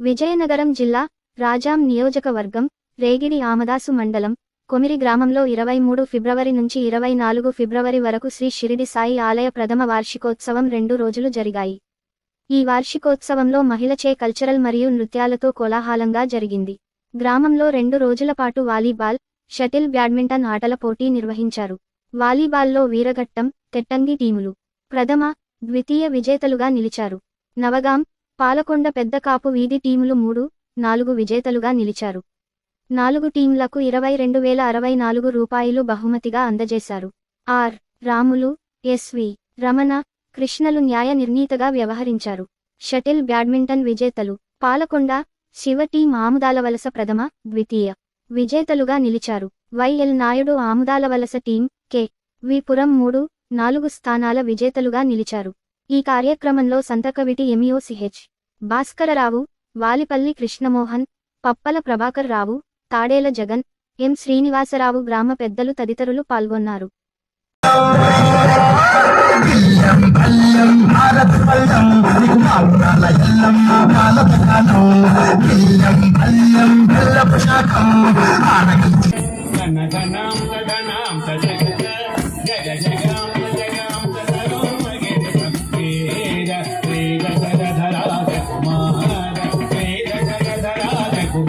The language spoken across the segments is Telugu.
విజయనగరం జిల్లా రాజాం నియోజకవర్గం రేగిడి ఆమదాసు మండలం కొమిరి గ్రామంలో ఇరవై మూడు ఫిబ్రవరి నుంచి ఇరవై నాలుగు ఫిబ్రవరి వరకు శ్రీ షిరిడి సాయి ఆలయ ప్రథమ వార్షికోత్సవం రెండు రోజులు జరిగాయి. ఈ వార్షికోత్సవంలో మహిళచే కల్చరల్ మరియు నృత్యాలతో కోలాహలంగా జరిగింది. గ్రామంలో రెండు రోజుల పాటు వాలీబాల్ షటిల్ బ్యాడ్మింటన్ ఆటల పోటీ నిర్వహించారు. వాలీబాల్లో వీరఘట్టం తెట్టంగి టీములు ప్రథమ ద్వితీయ విజేతలుగా నిలిచారు. నవగాం పాలకొండ పెద్ద కాపు వీధి టీములు మూడు నాలుగు విజేతలుగా నిలిచారు. నాలుగు టీంలకు ఇరవై రెండు వేల అరవై నాలుగు రూపాయలు బహుమతిగా అందజేశారు. R. Ramulu S V Ramana కృష్ణలు న్యాయ నిర్ణీతగా వ్యవహరించారు. షటిల్ బ్యాడ్మింటన్ విజేతలు పాలకొండ శివ టీం. ఆముదాలవలస ప్రథమ ద్వితీయ విజేతలుగా నిలిచారు. Y L Naidu Amudalavalasa team K. విపురం మూడు నాలుగు స్థానాల విజేతలుగా నిలిచారు. ఈ కార్యక్రమంలో Santhakaviti MEO CH Bhaskararao Valipalli Krishnamohan Pappala Prabhakar Rao Tadela Jagan M Srinivasarao గ్రామ పెద్దలు తదితరులు పాల్గొన్నారు. పల్లెం భారత్ పల్లెం I'm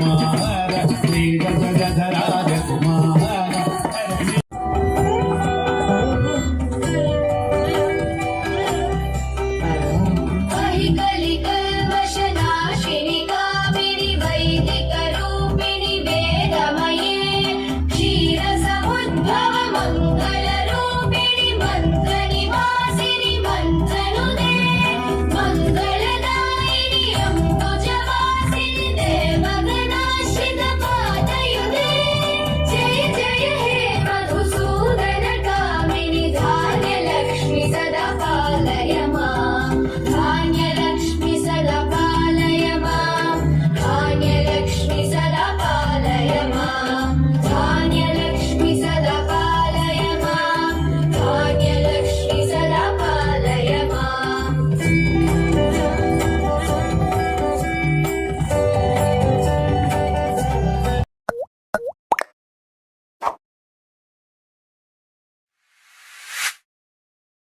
Bye.